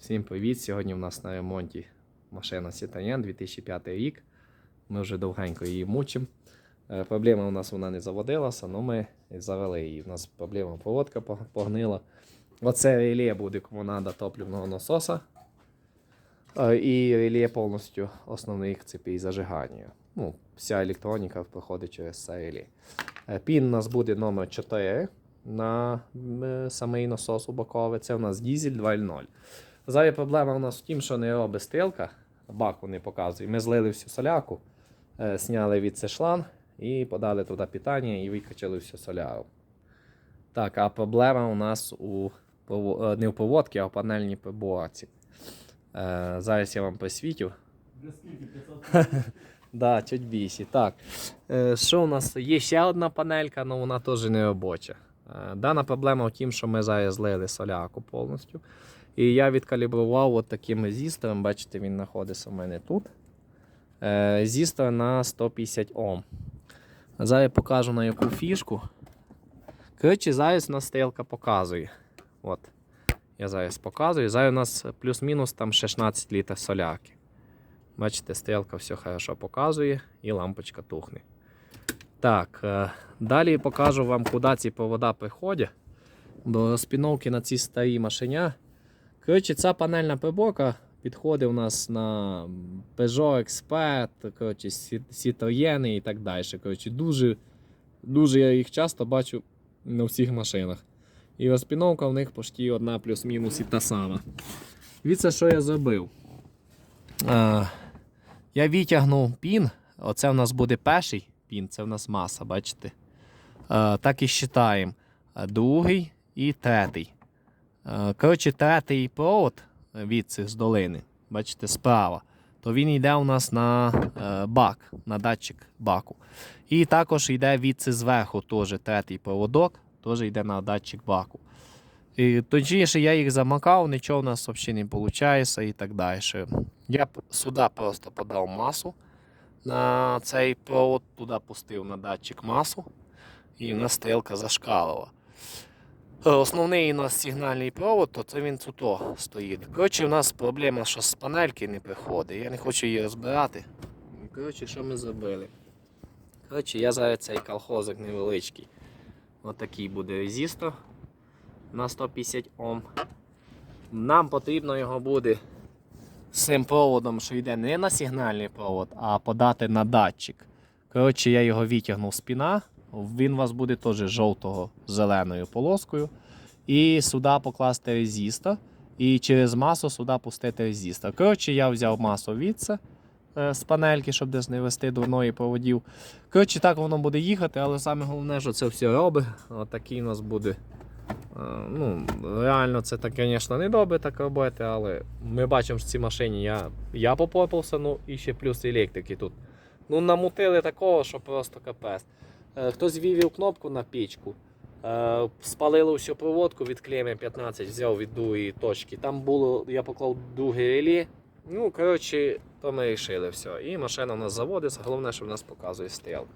Всім привіт! Сьогодні у нас на ремонті машина Citroen 2005 рік. Ми вже довгенько її мучимо. Е, Проблема у нас вона не заводилася, але ми завели її. У нас проблема проводка погнила. Оце реле буде кому треба топливного насоса. Е, І реле повністю основних цепей зажигання. Ну, вся електроніка проходить через це реле. Пін у нас буде номер 4 на е, самий насос у боковий. Це у нас дізель 2.0. Зараз проблема у нас в тім, що не робить стрілка, баку не показує. Ми злили всю соляку, е, зняли від це шланг і подали туди питання і викачали всю соляру. Так, а проблема у нас у е, не в поводці, а в панельній приборці. Е, зараз я вам присвітю. Да, чуть більше. Так. Е, що у нас? Є ще одна панелька, але вона теж не робоча. Е, дана проблема в тім, що ми зараз злили соляку повністю. І я відкалібрував от таким резистором. Бачите, він знаходиться у мене тут. Е, резистор на 150 Ом. Зараз я покажу на яку фішку. Коротше, зараз у нас стрілка показує. От. Я зараз показую. Зараз у нас плюс-мінус там 16 літрів соляки. Бачите, стрілка все хорошо показує і лампочка тухне. Так, е, далі покажу вам, куди ці провода приходять. До розпіновки на ці старі машиня. Коротше, ця панельна приборка підходить у нас на Peugeot Expert, коротше, Ci- Citroën і так далі. Коротше, дуже, дуже я їх часто бачу на всіх машинах. І розпіновка в них почти одна плюс-мінус і та сама. Дивіться, що я зробив. Е, я витягнув пін. Оце у нас буде перший пін, це у нас маса, бачите? Е, так і вважаємо. Другий і третій. Е, Коротше, третій провод від цих з долини, бачите, справа, то він йде у нас на е, бак, на датчик баку. І також йде відси зверху, теж третій проводок, теж йде на датчик баку. І точніше, я їх замакав, нічого в нас взагалі не виходить і так далі. Я сюди просто подав масу на цей провод, туди пустив на датчик масу, і в нас стрілка зашкалила. Основний у нас сигнальний провод, то це він тут стоїть. Коротше, у нас проблема, що з панельки не приходить. Я не хочу її розбирати. Коротше, що ми зробили? Коротше, я зараз цей колхозик невеличкий. Отакий буде резистор на 150 Ом. Нам потрібно його буде з цим проводом, що йде не на сигнальний провод, а подати на датчик. Коротше, я його витягнув з піна. Він у вас буде теж жовтого зеленою полоскою. І сюди покласти резистор. І через масу сюди пустити резистор. Коротше, я взяв масу відса е, з панельки, щоб десь не вести дурної проводів. Коротше, так воно буде їхати, але саме головне, що це все робить. Отакий у нас буде. Е, Ну, реально, це так, звісно, не добре так робити, але ми бачимо, що в цій машині я, я попопався, ну і ще плюс електрики тут. Ну, намутили такого, що просто капець. Е, Хтось вивів кнопку на пічку, е, спалили всю проводку від клеми 15, взяв від другої точки. Там було, я поклав друге реле. Ну, коротше, то ми вирішили все. І машина у нас заводиться. Головне, що в нас показує стрілка.